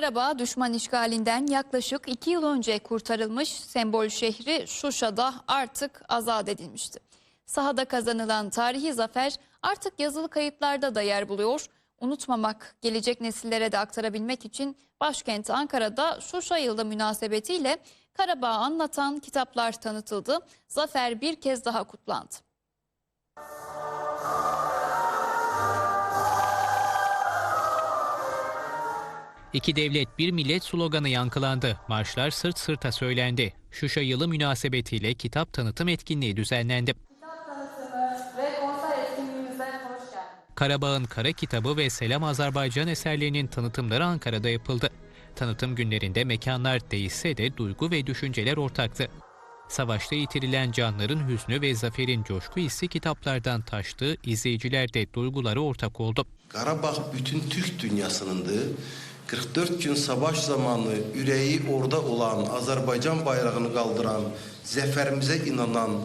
Karabağ düşman işgalinden yaklaşık iki yıl önce kurtarılmış sembol şehri Şuşa'da artık azat edilmişti. Sahada kazanılan tarihi zafer artık yazılı kayıtlarda da yer buluyor. Unutmamak, gelecek nesillere de aktarabilmek için başkent Ankara'da Şuşa yılı münasebetiyle Karabağ'ı anlatan kitaplar tanıtıldı. Zafer bir kez daha kutlandı. İki devlet bir millet sloganı yankılandı. Marşlar sırt sırta söylendi. Şuşa yılı münasebetiyle kitap tanıtım etkinliği düzenlendi. Karabağ'ın Kara Kitabı ve Selam Azerbaycan eserlerinin tanıtımları Ankara'da yapıldı. Tanıtım günlerinde mekanlar değişse de duygu ve düşünceler ortaktı. Savaşta yitirilen canların hüznü ve zaferin coşku hissi kitaplardan taştı, izleyiciler de duyguları ortak oldu. Qarabağ bütün Türk dünyasınındır. 44 gün savaş zamanı üreyi orada olan, Azərbaycan bayrağını qaldıran, zəfərimizə inanan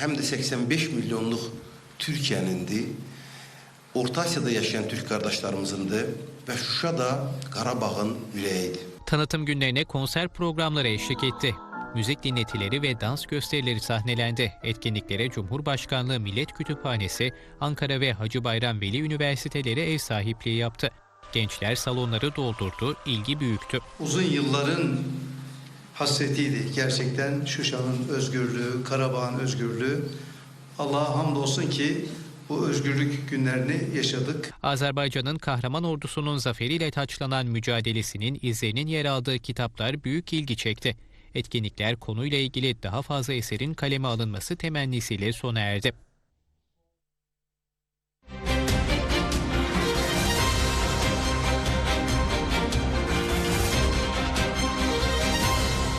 həm də 85 milyonluq Türkiyənindir. Orta Asiyada yaşayan Türk qardaşlarımızındır və Şuşa da Qarabağın ürəyidir. Tanıtım günlerine konser programları eşlik etti. Müzik dinletileri ve dans gösterileri sahnelendi. Etkinliklere Cumhurbaşkanlığı Millet Kütüphanesi, Ankara ve Hacı Bayram Veli Üniversiteleri ev sahipliği yaptı. Gençler salonları doldurdu, ilgi büyüktü. uzun yılların hasretiydi gerçekten Şuşa'nın özgürlüğü, Karabağ'ın özgürlüğü. Allah'a hamdolsun ki bu özgürlük günlerini yaşadık. Azerbaycan'ın kahraman ordusunun zaferiyle taçlanan mücadelesinin izlerinin yer aldığı kitaplar büyük ilgi çekti. Etkinlikler konuyla ilgili daha fazla eserin kaleme alınması temennisiyle sona erdi.